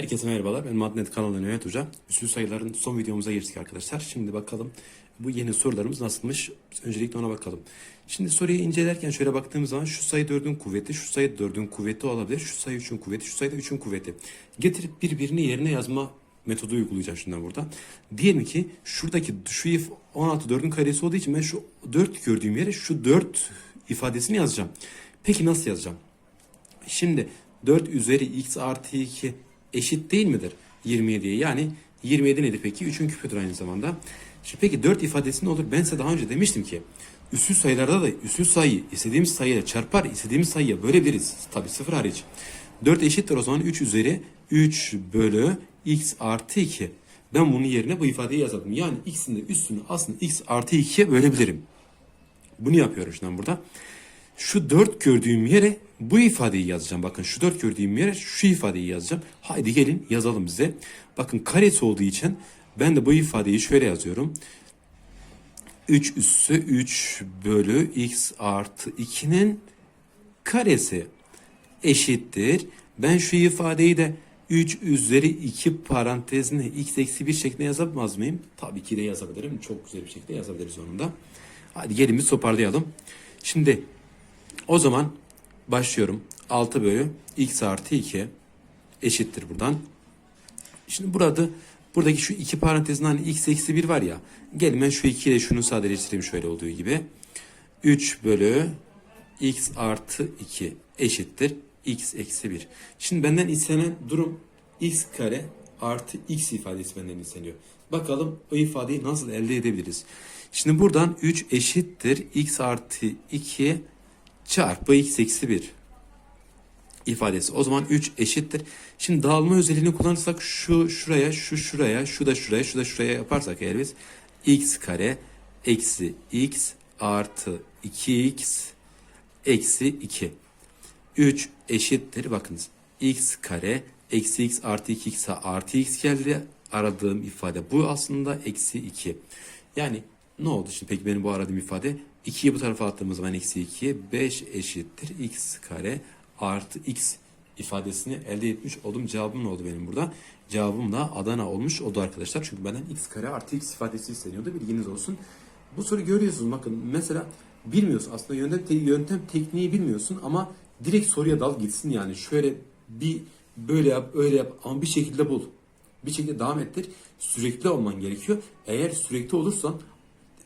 Herkese merhabalar. Ben Madnet kanalından Mehmet Hoca. Üstü sayıların son videomuza geçtik arkadaşlar. Şimdi bakalım bu yeni sorularımız nasılmış? Öncelikle ona bakalım. Şimdi soruyu incelerken şöyle baktığımız zaman şu sayı 4'ün kuvveti, şu sayı 4'ün kuvveti olabilir. Şu sayı 3'ün kuvveti, şu sayı da 3'ün kuvveti. Getirip birbirini yerine yazma metodu uygulayacağım şimdi burada. Diyelim ki şuradaki şu if 16 4'ün karesi olduğu için ben şu 4 gördüğüm yere şu 4 ifadesini yazacağım. Peki nasıl yazacağım? Şimdi 4 üzeri x artı 2 eşit değil midir 27'ye? Yani 27 nedir peki? 3'ün küpüdür aynı zamanda. Şimdi peki 4 ifadesi ne olur? Ben size daha önce demiştim ki üssüz sayılarda da üssüz sayıyı istediğimiz sayıyla çarpar istediğimiz sayıya bölebiliriz. Tabi sıfır hariç. 4 eşittir o zaman 3 üzeri 3 bölü x artı 2. Ben bunun yerine bu ifadeyi yazalım. Yani x'in de üstünü aslında x artı 2'ye bölebilirim. Bunu yapıyorum şimdi burada. Şu 4 gördüğüm yere bu ifadeyi yazacağım. Bakın şu 4 gördüğüm yere şu ifadeyi yazacağım. Haydi gelin yazalım bize. Bakın karesi olduğu için ben de bu ifadeyi şöyle yazıyorum. 3 üssü 3 bölü x artı 2'nin karesi eşittir. Ben şu ifadeyi de 3 üzeri 2 parantezine x eksi 1 şeklinde yazamaz mıyım? Tabii ki de yazabilirim. Çok güzel bir şekilde yazabiliriz onu da. Hadi gelin bir toparlayalım. Şimdi o zaman başlıyorum. 6 bölü x artı 2 eşittir buradan. Şimdi burada buradaki şu iki parantezin hani x eksi 1 var ya. Gelin ben şu 2 ile şunu sadeleştireyim şöyle olduğu gibi. 3 bölü x artı 2 eşittir x eksi 1. Şimdi benden istenen durum x kare artı x ifadesi benden isteniyor. Bakalım o ifadeyi nasıl elde edebiliriz. Şimdi buradan 3 eşittir x artı 2 çarpı x eksi 1 ifadesi. O zaman 3 eşittir. Şimdi dağılma özelliğini kullanırsak şu şuraya, şu şuraya, şu da şuraya, şu da şuraya yaparsak eğer biz x kare eksi x artı 2x eksi 2. 3 eşittir. Bakınız x kare eksi x artı 2x'e artı x geldi. Aradığım ifade bu aslında eksi 2. Yani ne oldu şimdi peki benim bu aradığım ifade? 2'yi bu tarafa attığımız zaman eksi 2'ye 5 eşittir x kare artı x ifadesini elde etmiş oldum. Cevabım ne oldu benim burada? Cevabım da Adana olmuş oldu arkadaşlar. Çünkü benden x kare artı x ifadesi isteniyordu. Bilginiz olsun. Bu soru görüyorsunuz bakın mesela bilmiyorsun aslında yöntem, te- yöntem tekniği bilmiyorsun ama direkt soruya dal gitsin yani şöyle bir böyle yap öyle yap ama bir şekilde bul. Bir şekilde devam ettir. Sürekli olman gerekiyor. Eğer sürekli olursan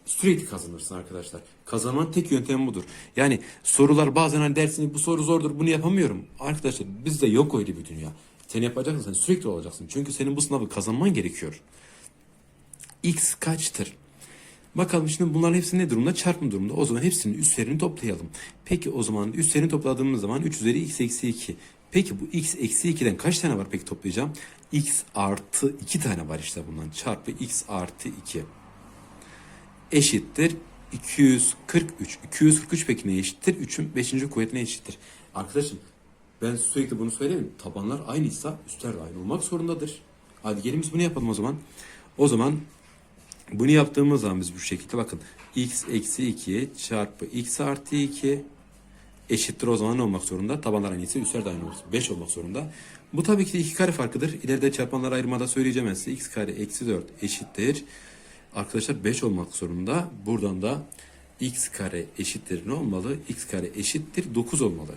sürekli kazanırsın arkadaşlar. Kazanmanın tek yöntemi budur. Yani sorular bazen hani dersin bu soru zordur bunu yapamıyorum. Arkadaşlar bizde yok öyle bir dünya. Sen yapacaksın sen sürekli olacaksın. Çünkü senin bu sınavı kazanman gerekiyor. X kaçtır? Bakalım şimdi bunların hepsi ne durumda? Çarpım durumda. O zaman hepsinin üstlerini toplayalım. Peki o zaman üstlerini topladığımız zaman 3 üzeri x eksi 2. Peki bu x eksi 2'den kaç tane var peki toplayacağım? x artı 2 tane var işte bundan. Çarpı x artı 2 eşittir 243. 243 peki ne eşittir? 3'ün 5. kuvvetine eşittir. Arkadaşım ben sürekli bunu söyleyeyim. Tabanlar aynıysa üstler de aynı olmak zorundadır. Hadi gelin biz bunu yapalım o zaman. O zaman bunu yaptığımız zaman biz bu şekilde bakın. x eksi 2 çarpı x artı 2 eşittir o zaman ne olmak zorunda? Tabanlar aynıysa üstler de aynı olsun. 5 olmak zorunda. Bu tabii ki de 2 kare farkıdır. İleride çarpanlar ayırmada söyleyeceğim size. x kare eksi 4 eşittir. Arkadaşlar 5 olmak zorunda. Buradan da x kare eşittir ne olmalı? x kare eşittir 9 olmalı.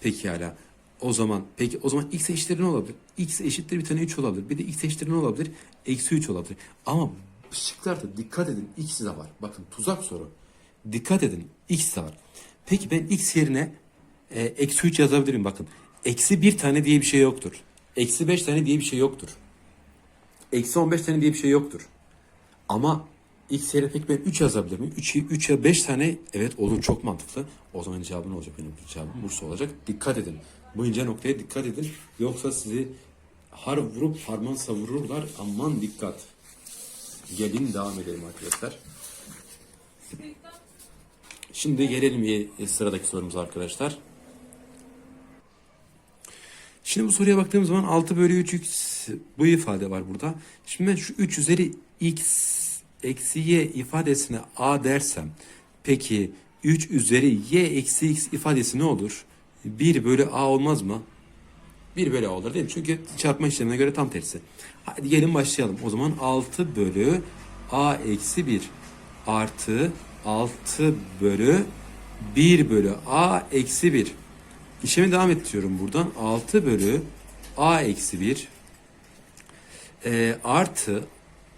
Peki hala o zaman peki o zaman x eşittir ne olabilir? x eşittir bir tane 3 olabilir. Bir de x eşittir ne olabilir? Eksi 3 olabilir. Ama şıklarda dikkat edin x de var. Bakın tuzak soru. Dikkat edin x de var. Peki ben x yerine e, eksi 3 yazabilirim bakın. Eksi bir tane diye bir şey yoktur. Eksi 5 tane diye bir şey yoktur. Eksi 15 tane diye bir şey yoktur. Ama x yerine peki ben 3 yazabilir miyim? 3, 3'e 5 tane evet olur çok mantıklı. O zaman cevabı ne olacak benim cevabım? Bursa olacak. Dikkat edin. Bu ince noktaya dikkat edin. Yoksa sizi har vurup harman savururlar. Aman dikkat. Gelin devam edelim arkadaşlar. Şimdi gelelim sıradaki sorumuza arkadaşlar. Şimdi bu soruya baktığımız zaman 6 bölü 3x bu ifade var burada. Şimdi ben şu 3 üzeri x eksi y ifadesine a dersem peki 3 üzeri y eksi x ifadesi ne olur? 1 bölü a olmaz mı? 1 bölü A olur değil mi? Çünkü çarpma işlemine göre tam tersi. Hadi gelin başlayalım. O zaman 6 bölü A eksi 1 artı 6 bölü 1 bölü A eksi 1. İşlemi devam ettiriyorum buradan. 6 bölü A eksi 1 e, artı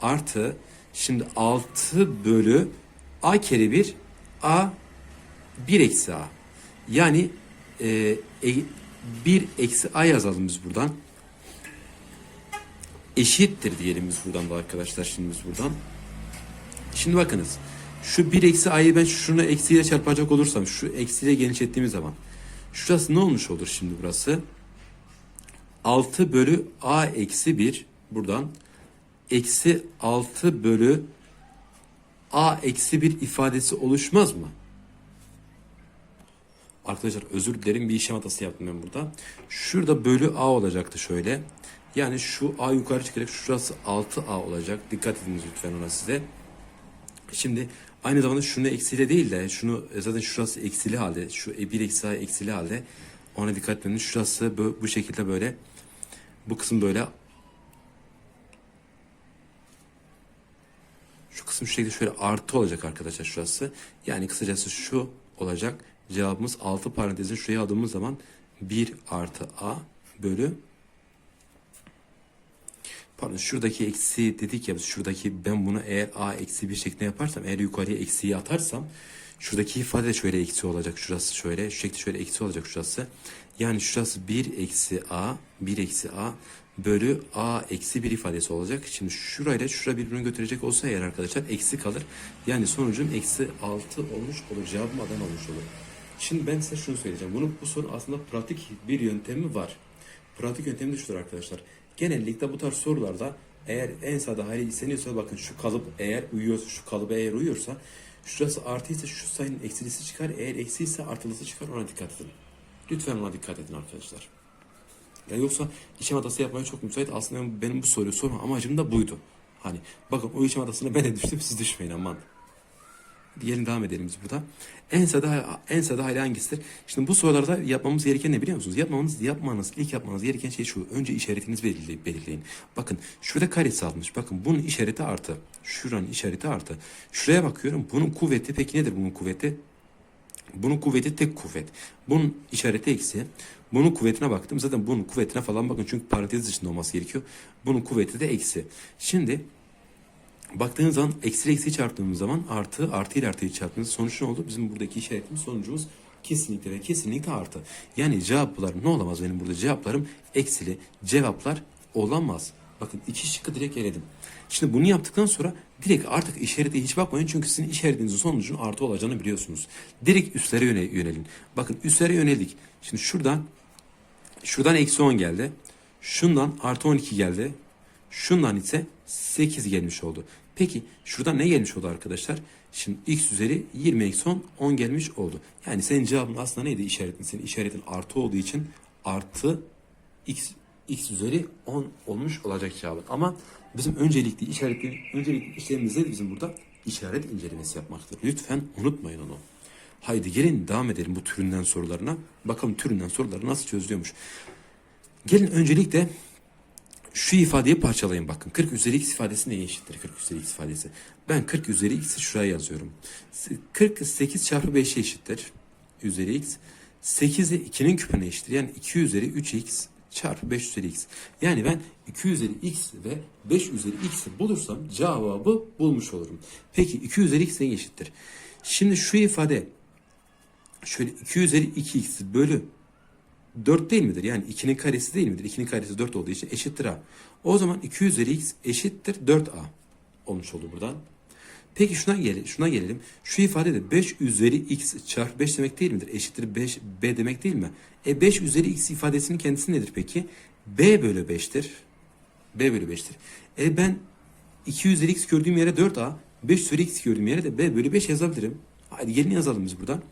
artı şimdi 6 bölü A kere 1 A 1 eksi A. Yani e, e, 1 eksi A yazalım biz buradan. Eşittir diyelim biz buradan da arkadaşlar şimdi biz buradan. Şimdi bakınız. Şu 1 eksi a'yı ben şunu eksiyle çarpacak olursam şu eksiyle genişlettiğimiz zaman şurası ne olmuş olur şimdi burası? 6 bölü a eksi 1 buradan eksi 6 bölü a eksi 1 ifadesi oluşmaz mı? Arkadaşlar özür dilerim bir işlem hatası yaptım ben burada. Şurada bölü a olacaktı şöyle. Yani şu a yukarı çıkacak şurası 6a olacak. Dikkat ediniz lütfen ona size. Şimdi aynı zamanda şunu eksiyle değil de şunu e, zaten şurası eksili halde şu e, bir eksi a eksili halde ona dikkat edin. Şurası bu şekilde böyle bu kısım böyle şu kısım şu şekilde şöyle artı olacak arkadaşlar şurası. Yani kısacası şu olacak. Cevabımız 6 parantezin şuraya aldığımız zaman 1 artı a bölü Pardon şuradaki eksi dedik ya şuradaki ben bunu eğer a eksi bir şeklinde yaparsam eğer yukarıya eksiyi atarsam şuradaki ifade de şöyle eksi olacak şurası şöyle şu şekilde şöyle eksi olacak şurası. Yani şurası 1 eksi a 1 eksi a bölü a eksi 1 ifadesi olacak. Şimdi şurayla şura birbirini götürecek olsa eğer arkadaşlar eksi kalır. Yani sonucum eksi 6 olmuş olur. Cevabım Adana olmuş olur. Şimdi ben size şunu söyleyeceğim. Bunun bu soru aslında pratik bir yöntemi var. Pratik yöntemi de şudur arkadaşlar. Genellikle bu tarz sorularda eğer en sade hali isteniyorsa bakın şu kalıp eğer uyuyorsa şu kalıba eğer uyuyorsa şurası artıysa şu sayının eksilisi çıkar. Eğer eksi ise artılısı çıkar ona dikkat edin. Lütfen ona dikkat edin arkadaşlar. Yani yoksa işlem hatası yapmaya çok müsait. Aslında benim bu soruyu sorma amacım da buydu. Hani bakın o işlem hatasına ben de düştüm siz düşmeyin aman. Diyelim devam edelim biz burada. En sade en sade hali hangisidir? Şimdi bu sorularda yapmamız gereken ne biliyor musunuz? Yapmamız yapmanız ilk yapmanız gereken şey şu. Önce işaretinizi belirleyin. belirleyin. Bakın şurada karesi almış. Bakın bunun işareti artı. Şuranın işareti artı. Şuraya bakıyorum. Bunun kuvveti peki nedir bunun kuvveti? Bunun kuvveti tek kuvvet. Bunun işareti eksi. Bunun kuvvetine baktım. Zaten bunun kuvvetine falan bakın. Çünkü parantez dışında olması gerekiyor. Bunun kuvveti de eksi. Şimdi Baktığınız zaman eksi eksi çarptığımız zaman artı artı ile artıyı çarptığımız sonuç ne oldu? Bizim buradaki işaretimiz sonucumuz kesinlikle ve kesinlikle artı. Yani cevaplar ne olamaz benim burada cevaplarım eksili cevaplar olamaz. Bakın iki şıkkı direkt eledim. Şimdi bunu yaptıktan sonra direkt artık işarete hiç bakmayın çünkü sizin işaretinizin sonucunun artı olacağını biliyorsunuz. Direkt üstlere yöne, yönelin. Bakın üstlere yöneldik. Şimdi şuradan şuradan eksi 10 geldi. Şundan artı 12 geldi. Şundan ise 8 gelmiş oldu. Peki şuradan ne gelmiş oldu arkadaşlar? Şimdi x üzeri 20 eksi 10, 10 gelmiş oldu. Yani senin cevabın aslında neydi işaretin? Senin işaretin artı olduğu için artı x x üzeri 10 olmuş olacak cevabın. Ama bizim öncelikli işaretli öncelikli işlemimiz de bizim burada işaret incelemesi yapmaktır. Lütfen unutmayın onu. Haydi gelin devam edelim bu türünden sorularına. Bakalım türünden soruları nasıl çözülüyormuş. Gelin öncelikle şu ifadeyi parçalayın bakın. 40 üzeri x ifadesi neye eşittir 40 üzeri x ifadesi? Ben 40 üzeri x'i şuraya yazıyorum. 48 çarpı 5'e eşittir. Üzeri x. 8 de 2'nin küpüne eşittir. Yani 2 üzeri 3x çarpı 5 üzeri x. Yani ben 2 üzeri x ve 5 üzeri x'i bulursam cevabı bulmuş olurum. Peki 2 üzeri x neye eşittir? Şimdi şu ifade şöyle 2 üzeri 2x bölü 4 değil midir? Yani 2'nin karesi değil midir? 2'nin karesi 4 olduğu için eşittir a. O zaman 2 üzeri x eşittir 4a olmuş oldu buradan. Peki şuna gelelim. Şuna gelelim. Şu ifade de 5 üzeri x çarpı 5 demek değil midir? Eşittir 5 b demek değil mi? E 5 üzeri x ifadesinin kendisi nedir peki? b bölü 5'tir. b bölü 5'tir. E ben 2 üzeri x gördüğüm yere 4a, 5 üzeri x gördüğüm yere de b bölü 5 yazabilirim. Hadi gelin yazalım biz buradan.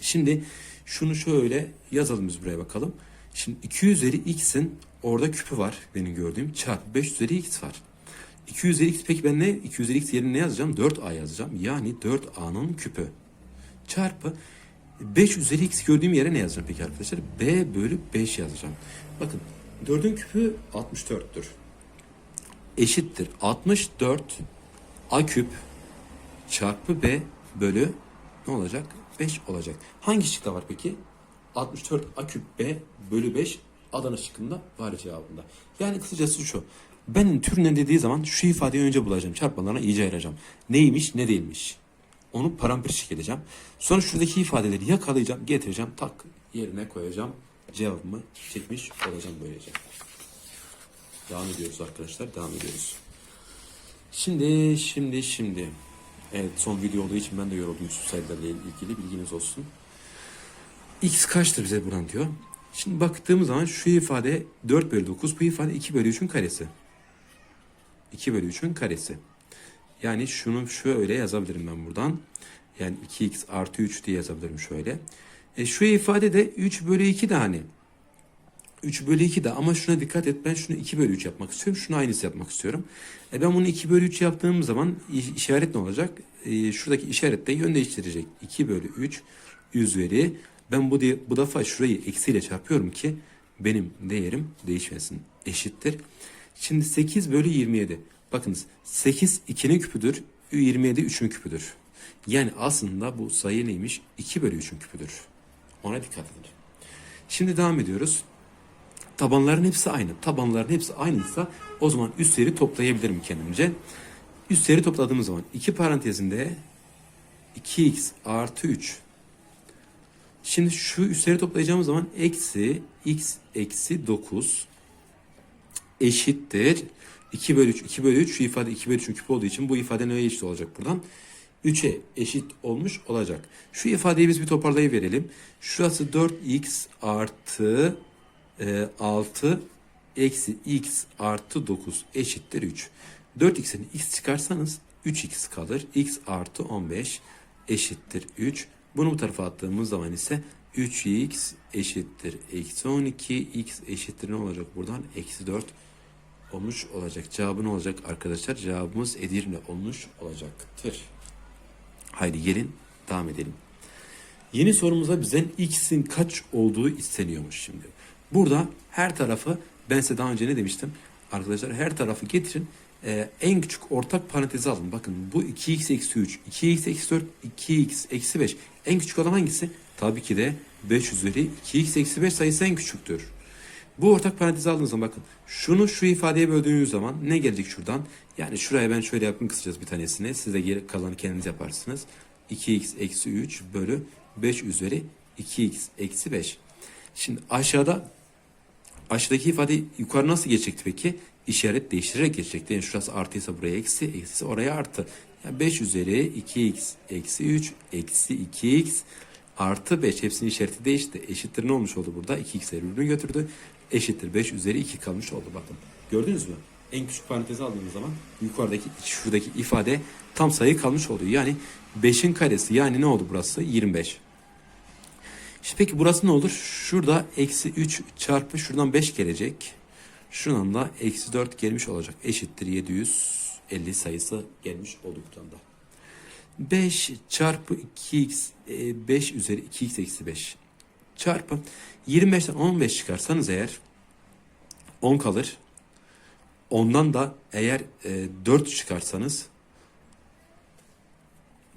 Şimdi şunu şöyle yazalım biz buraya bakalım. Şimdi 2 üzeri x'in orada küpü var benim gördüğüm. Çarpı 5 üzeri x var. 2 üzeri x peki ben ne? 2 üzeri x yerine ne yazacağım? 4a yazacağım. Yani 4a'nın küpü. Çarpı 5 üzeri x gördüğüm yere ne yazacağım peki arkadaşlar? b bölü 5 yazacağım. Bakın 4'ün küpü 64'tür. Eşittir 64 a küp çarpı b bölü ne olacak? 5 olacak. Hangi şıkta var peki? 64 a küp b bölü 5 Adana şıkkında var cevabında. Yani kısacası şu. Benim türüne dediği zaman şu ifadeyi önce bulacağım. Çarpmalarına iyice ayıracağım. Neymiş ne değilmiş. Onu paramparçık edeceğim. Sonra şuradaki ifadeleri yakalayacağım, getireceğim, tak yerine koyacağım. Cevabımı çekmiş olacağım böylece. Devam ediyoruz arkadaşlar, devam ediyoruz. Şimdi, şimdi, şimdi. Evet son video olduğu için ben de yoruldum şu sayılarla ilgili bilginiz olsun. X kaçtır bize buradan diyor. Şimdi baktığımız zaman şu ifade 4 bölü 9, bu ifade 2 bölü 3'ün karesi. 2 bölü 3'ün karesi. Yani şunu şöyle yazabilirim ben buradan. Yani 2x artı 3 diye yazabilirim şöyle. E şu ifade de 3 bölü 2 de hani. 3 bölü 2 de ama şuna dikkat et ben şunu 2 bölü 3 yapmak istiyorum. Şunu aynısı yapmak istiyorum. E ben bunu 2 bölü 3 yaptığım zaman iş- işaret ne olacak? E şuradaki işaret de yön değiştirecek. 2 bölü 3 üzeri ben bu, bu defa şurayı eksiyle çarpıyorum ki benim değerim değişmesin. Eşittir. Şimdi 8 bölü 27. Bakınız 8 2'nin küpüdür. 27 3'ün küpüdür. Yani aslında bu sayı neymiş? 2 bölü 3'ün küpüdür. Ona dikkat edin. Şimdi devam ediyoruz. Tabanların hepsi aynı. Tabanların hepsi aynıysa o zaman üstleri toplayabilirim kendimce. Üstleri topladığımız zaman iki parantezinde 2x artı 3 Şimdi şu üstleri toplayacağımız zaman eksi x eksi 9 eşittir 2 bölü 3. 2 bölü 3 şu ifade 2 bölü 3'ün küp olduğu için bu ifade neye eşit olacak buradan? 3'e eşit olmuş olacak. Şu ifadeyi biz bir toparlayıverelim. Şurası 4x artı e, 6 eksi x artı 9 eşittir 3. 4x'in x çıkarsanız 3x kalır. x artı 15 eşittir 3. Bunu bu tarafa attığımız zaman ise 3x eşittir eksi 12 x eşittir ne olacak buradan? Eksi 4 olmuş olacak. Cevabı ne olacak arkadaşlar? Cevabımız Edirne olmuş olacaktır. Haydi gelin devam edelim. Yeni sorumuza bizden x'in kaç olduğu isteniyormuş şimdi. Burada her tarafı ben size daha önce ne demiştim? Arkadaşlar her tarafı getirin. Ee, en küçük ortak parantezi alın. Bakın bu 2x eksi 3, 2x eksi 4, 2x eksi 5. En küçük olan hangisi? Tabii ki de 5 üzeri 2x eksi 5 sayısı en küçüktür. Bu ortak parantezi aldığınız zaman bakın şunu şu ifadeye böldüğünüz zaman ne gelecek şuradan? Yani şuraya ben şöyle yapayım kısacağız bir tanesini. Siz de geri kalanı kendiniz yaparsınız. 2x eksi 3 bölü 5 üzeri 2x eksi 5. Şimdi aşağıda aşağıdaki ifade yukarı nasıl geçecekti peki? İşaret değiştirerek geçecekti. Yani şurası artıysa buraya eksi, eksi oraya artı. Yani 5 üzeri 2x eksi 3 eksi 2x artı 5 hepsinin işareti değişti. Eşittir ne olmuş oldu burada? 2x'leri birbirine götürdü. Eşittir 5 üzeri 2 kalmış oldu bakın. Gördünüz mü? En küçük parantezi aldığımız zaman yukarıdaki şuradaki ifade tam sayı kalmış oluyor. Yani 5'in karesi yani ne oldu burası? 25. Şimdi peki burası ne olur? Şurada eksi 3 çarpı şuradan 5 gelecek. Şuradan da eksi 4 gelmiş olacak. Eşittir 750 sayısı gelmiş oldu buradan da. 5 çarpı 2x e, 5 üzeri 2x eksi 5 çarpı 25'ten 15 çıkarsanız eğer 10 kalır. Ondan da eğer e, 4 çıkarsanız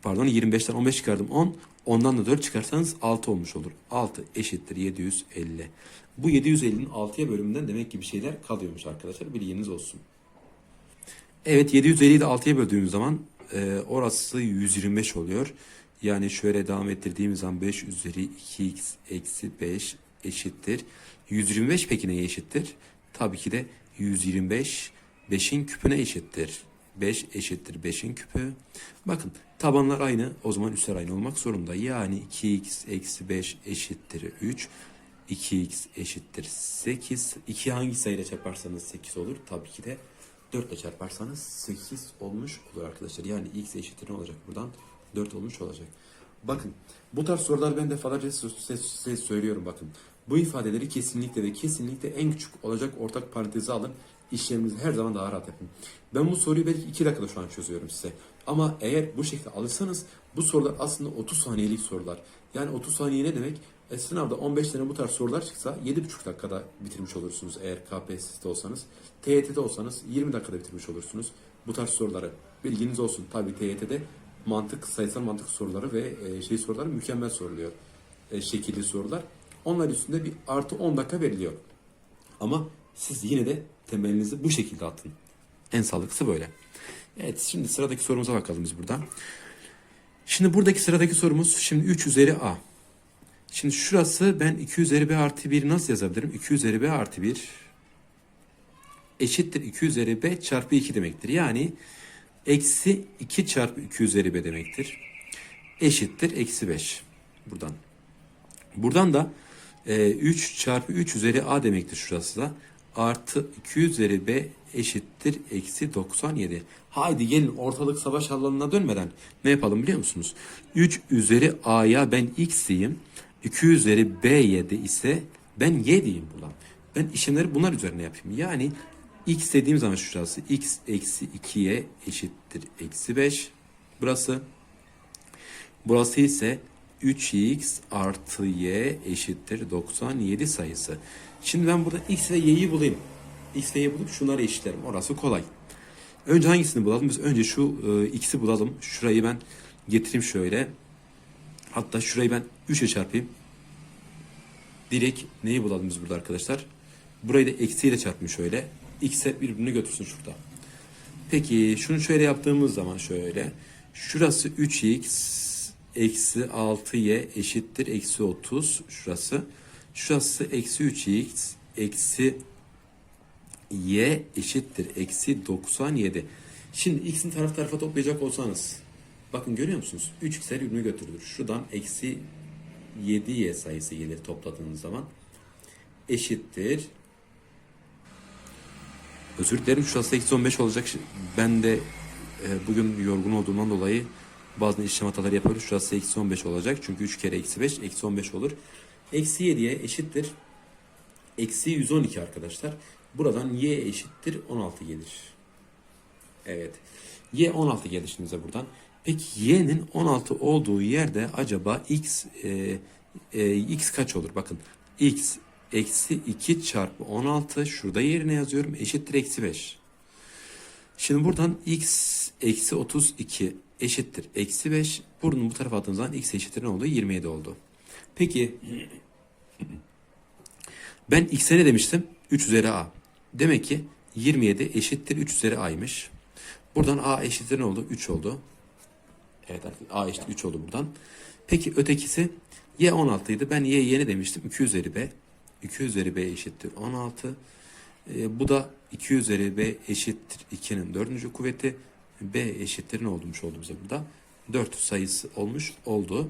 pardon 25'ten 15 çıkardım 10 ondan da 4 çıkarsanız 6 olmuş olur. 6 eşittir 750. Bu 750'nin 6'ya bölümünden demek ki bir şeyler kalıyormuş arkadaşlar. Bilginiz olsun. Evet 750'yi de 6'ya böldüğümüz zaman e, orası 125 oluyor. Yani şöyle devam ettirdiğimiz zaman 5 üzeri 2x eksi 5 eşittir. 125 peki neye eşittir? Tabii ki de 125 5'in küpüne eşittir. 5 eşittir 5'in küpü. Bakın tabanlar aynı o zaman üstler aynı olmak zorunda. Yani 2x eksi 5 eşittir 3. 2x eşittir 8. 2 hangi sayıyla çarparsanız 8 olur. Tabii ki de 4 ile çarparsanız 8 olmuş olur arkadaşlar. Yani x eşittir ne olacak buradan? 4 olmuş olacak. Bakın bu tarz sorular ben defalarca size, size söylüyorum bakın. Bu ifadeleri kesinlikle ve kesinlikle en küçük olacak ortak parantezi alın. İşlerinizi her zaman daha rahat yapın. Ben bu soruyu belki 2 dakikada şu an çözüyorum size. Ama eğer bu şekilde alırsanız bu sorular aslında 30 saniyelik sorular. Yani 30 saniye ne demek? E, sınavda 15 tane bu tarz sorular çıksa 7,5 dakikada bitirmiş olursunuz eğer KPSS'de olsanız. TYT'de olsanız 20 dakikada bitirmiş olursunuz bu tarz soruları. Bilginiz olsun. Tabii TYT'de mantık, sayısal mantık soruları ve e, şey soruları mükemmel soruluyor. E, şekilli sorular. Onlar üstünde bir artı 10 dakika veriliyor. Ama siz yine de temelinizi bu şekilde atın. En sağlıklısı böyle. Evet şimdi sıradaki sorumuza bakalım biz burada. Şimdi buradaki sıradaki sorumuz şimdi 3 üzeri a. Şimdi şurası ben 2 üzeri b artı 1 nasıl yazabilirim? 2 üzeri b artı 1 eşittir 2 üzeri b çarpı 2 demektir. Yani eksi 2 çarpı 2 üzeri b demektir. Eşittir eksi 5. Buradan. Buradan da e, 3 çarpı 3 üzeri a demektir şurası da. Artı 2 üzeri b eşittir eksi 97. Haydi gelin ortalık savaş alanına dönmeden ne yapalım biliyor musunuz? 3 üzeri a'ya ben x diyeyim. 2 üzeri b'ye de ise ben y diyeyim buradan. Ben işlemleri bunlar üzerine yapayım. Yani x dediğim zaman şurası x eksi 2'ye eşittir eksi 5. Burası. Burası ise 3x artı y eşittir 97 sayısı. Şimdi ben burada x ve y'yi bulayım. x ve y'yi bulup şunları eşitlerim. Orası kolay. Önce hangisini bulalım? Biz önce şu e, x'i bulalım. Şurayı ben getireyim şöyle. Hatta şurayı ben 3'e çarpayım. Direkt neyi bulalım biz burada arkadaşlar? Burayı da eksiyle çarpayım şöyle. X'e birbirini götürsün şurada. Peki şunu şöyle yaptığımız zaman şöyle. Şurası 3x eksi 6y eşittir eksi 30 şurası. Şurası eksi 3x eksi y eşittir eksi 97. Şimdi x'in taraf tarafa toplayacak olsanız bakın görüyor musunuz? 3x'ler birbirini götürülür. Şuradan eksi 7y sayısı gelir topladığınız zaman eşittir Özür dilerim şurası eksi 15 olacak. Ben de e, bugün yorgun olduğumdan dolayı bazı işlem hataları yapıyoruz. Şurası eksi 15 olacak. Çünkü 3 kere eksi 5 eksi 15 olur. Eksi 7'ye eşittir. Eksi 112 arkadaşlar. Buradan y eşittir 16 gelir. Evet. Y 16 geldi şimdi bize buradan. Peki y'nin 16 olduğu yerde acaba x e, e, x kaç olur? Bakın x eksi 2 çarpı 16 şurada yerine yazıyorum eşittir eksi 5. Şimdi buradan x eksi 32 eşittir eksi 5. Buradan bu tarafa attığımız zaman x eşittir ne oldu? 27 oldu. Peki ben x'e ne demiştim? 3 üzeri a. Demek ki 27 eşittir 3 üzeri a'ymış. Buradan a eşittir ne oldu? 3 oldu. Evet a eşittir 3 oldu buradan. Peki ötekisi y 16 idi. Ben y yeni demiştim. 2 üzeri b. 2 üzeri b eşittir 16. E, bu da 2 üzeri b eşittir 2'nin dördüncü kuvveti. b eşittir ne olmuş oldu bize burada? 4 sayısı olmuş oldu.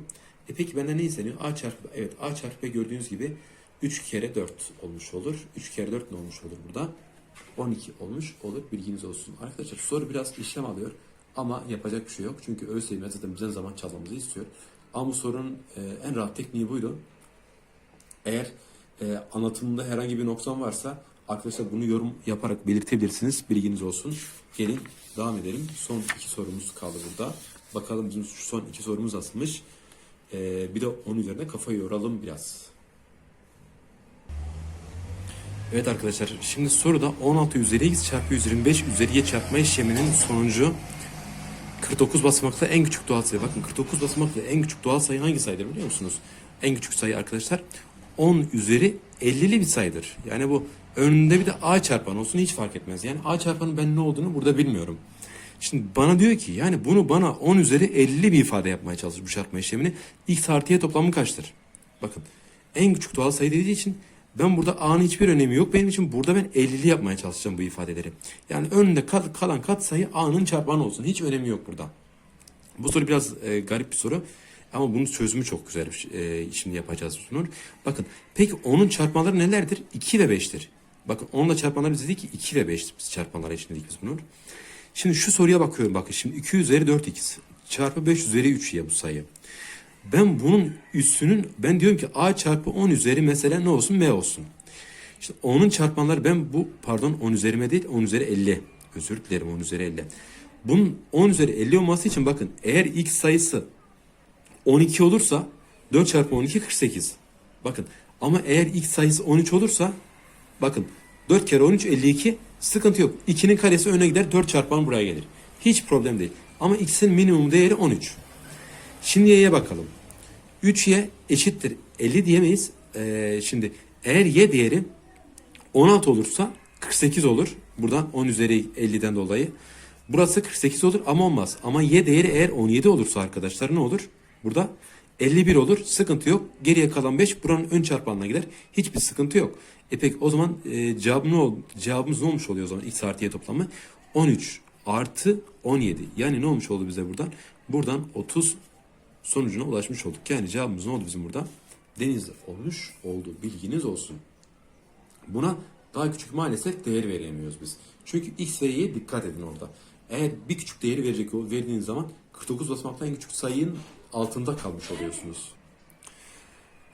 E peki benden ne isteniyor? a çarpı evet a çarpı b gördüğünüz gibi 3 kere 4 olmuş olur. 3 kere 4 ne olmuş olur burada? 12 olmuş olur. Bilginiz olsun. Arkadaşlar soru biraz işlem alıyor. Ama yapacak bir şey yok. Çünkü ÖSYM zaten bizden zaman çalmamızı istiyor. Ama bu sorunun e, en rahat tekniği buydu. Eğer e, anlatımında herhangi bir noksan varsa arkadaşlar bunu yorum yaparak belirtebilirsiniz. Bilginiz olsun. Gelin devam edelim. Son iki sorumuz kaldı burada. Bakalım bizim son iki sorumuz nasılmış. E, bir de onun üzerine kafayı yoralım biraz. Evet arkadaşlar şimdi soruda 16 üzeri x çarpı 125 üzeri y çarpma işleminin sonucu 49 basamaklı en küçük doğal sayı. Bakın 49 basamaklı en küçük doğal sayı hangi sayıdır biliyor musunuz? En küçük sayı arkadaşlar 10 üzeri 50'li bir sayıdır. Yani bu önünde bir de a çarpan olsun hiç fark etmez. Yani a çarpanın ben ne olduğunu burada bilmiyorum. Şimdi bana diyor ki yani bunu bana 10 üzeri 50'li bir ifade yapmaya çalışır bu çarpma işlemini. X artı toplamı kaçtır? Bakın en küçük doğal sayı dediği için ben burada a'nın hiçbir önemi yok. Benim için burada ben 50'li yapmaya çalışacağım bu ifadeleri. Yani önünde kal- kalan katsayı a'nın çarpanı olsun. Hiç önemi yok burada. Bu soru biraz e, garip bir soru. Ama bunun çözümü çok güzel. E, şimdi yapacağız bunun. Bakın peki onun çarpmaları nelerdir? 2 ve 5'tir. Bakın onunla çarpmaları biz dedik ki 2 ve 5 çarpmaları için dedik biz bunun. Şimdi şu soruya bakıyorum bakın. Şimdi 2 üzeri 4x çarpı 5 üzeri 3 ya bu sayı. Ben bunun üssünün ben diyorum ki a çarpı 10 üzeri mesela ne olsun m olsun. İşte onun çarpanları ben bu pardon 10 üzerime değil 10 üzeri 50. Özür dilerim 10 üzeri 50. Bunun 10 üzeri 50 olması için bakın eğer x sayısı 12 olursa 4 çarpı 12 48. Bakın ama eğer x sayısı 13 olursa bakın 4 kere 13 52 sıkıntı yok. 2'nin karesi öne gider 4 çarpan buraya gelir. Hiç problem değil. Ama x'in minimum değeri 13. Şimdi y'ye bakalım. 3y eşittir 50 diyemeyiz. Ee, şimdi eğer y değeri 16 olursa 48 olur. Buradan 10 üzeri 50'den dolayı. Burası 48 olur ama olmaz. Ama y değeri eğer 17 olursa arkadaşlar ne olur? Burada 51 olur. Sıkıntı yok. Geriye kalan 5 buranın ön çarpanına gider. Hiçbir sıkıntı yok. E peki o zaman e, cevap ne ol, cevabımız ne olmuş oluyor o zaman x artı y toplamı? 13 artı 17. Yani ne olmuş oldu bize buradan? Buradan 30 sonucuna ulaşmış olduk. Yani cevabımız ne oldu bizim burada? Deniz olmuş oldu. Bilginiz olsun. Buna daha küçük maalesef değer veremiyoruz biz. Çünkü x ve y'ye dikkat edin orada. Eğer bir küçük değeri verecek verdiğiniz zaman 49 basamaktan en küçük sayının altında kalmış oluyorsunuz.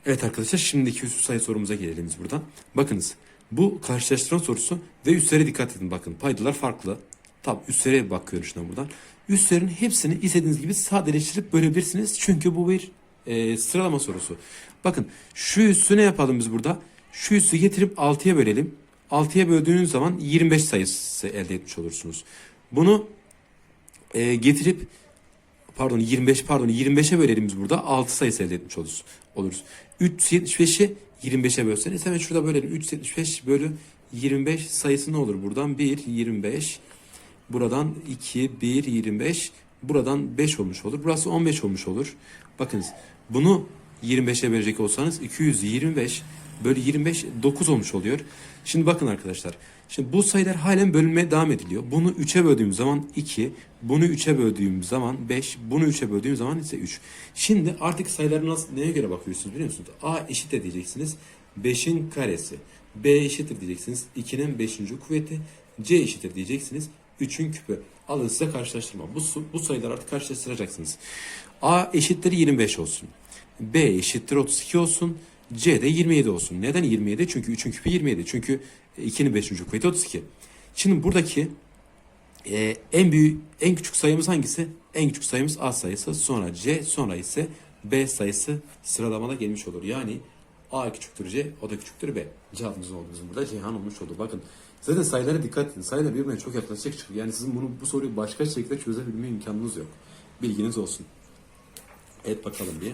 Evet arkadaşlar şimdiki üst sayı sorumuza gelelim biz buradan. Bakınız bu karşılaştırma sorusu ve üstlere dikkat edin bakın paydalar farklı. Tabi üstlere bakıyorum şuna buradan. Üstlerin hepsini istediğiniz gibi sadeleştirip bölebilirsiniz. Çünkü bu bir e, sıralama sorusu. Bakın şu üssü ne yapalım biz burada? Şu üssü getirip 6'ya bölelim. 6'ya böldüğünüz zaman 25 sayısı elde etmiş olursunuz. Bunu e, getirip pardon 25 pardon 25'e bölelim biz burada 6 sayısı elde etmiş oluruz. oluruz. 375'i 25'e bölseniz hemen şurada bölelim. 375 bölü 25 sayısı ne olur buradan? 1, 25. Buradan 2, 1, 25. Buradan 5 olmuş olur. Burası 15 olmuş olur. Bakınız bunu 25'e bölecek olsanız 225 bölü 25 9 olmuş oluyor. Şimdi bakın arkadaşlar. Şimdi bu sayılar halen bölünmeye devam ediliyor. Bunu 3'e böldüğüm zaman 2, bunu 3'e böldüğüm zaman 5, bunu 3'e böldüğüm zaman ise 3. Şimdi artık sayıları nasıl neye göre bakıyorsunuz biliyor musunuz? A eşittir diyeceksiniz. 5'in karesi. B eşittir diyeceksiniz. 2'nin 5. kuvveti. C eşittir diyeceksiniz. 3'ün küpü. Alın size karşılaştırma. Bu, bu sayıları artık karşılaştıracaksınız. A eşittir 25 olsun. B eşittir 32 olsun. C de 27 olsun. Neden 27? Çünkü 3'ün küpü 27. Çünkü 2'nin 5. kuvveti 32. Şimdi buradaki e, en büyük, en küçük sayımız hangisi? En küçük sayımız A sayısı, sonra C, sonra ise B sayısı sıralamada gelmiş olur. Yani A küçüktür C, o da küçüktür B. Cevabımız oldu bizim burada? Ceyhan olmuş oldu. Bakın zaten sayılara dikkat edin. Sayılar birbirine çok yaklaşacak çıkıyor. Yani sizin bunu bu soruyu başka şekilde çözebilme imkanınız yok. Bilginiz olsun. Evet bakalım bir.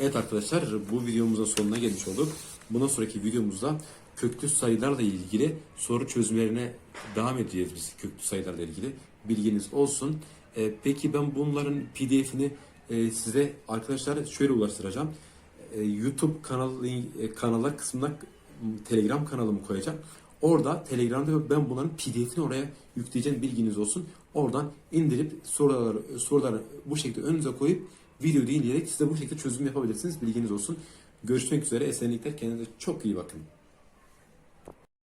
Evet arkadaşlar bu videomuzun sonuna gelmiş olduk. Bundan sonraki videomuzda köklü sayılarla ilgili soru çözümlerine devam edeceğiz biz köklü sayılarla ilgili. Bilginiz olsun. Ee, peki ben bunların pdf'ini e, size arkadaşlar şöyle ulaştıracağım. Ee, YouTube kanalı e, kanallar kısmına Telegram kanalımı koyacağım. Orada Telegram'da ben bunların pdf'ini oraya yükleyeceğim bilginiz olsun. Oradan indirip soruları, soruları bu şekilde önünüze koyup video dinleyerek siz de bu şekilde çözüm yapabilirsiniz. Bilginiz olsun. Görüşmek üzere. Esenlikler. Kendinize çok iyi bakın.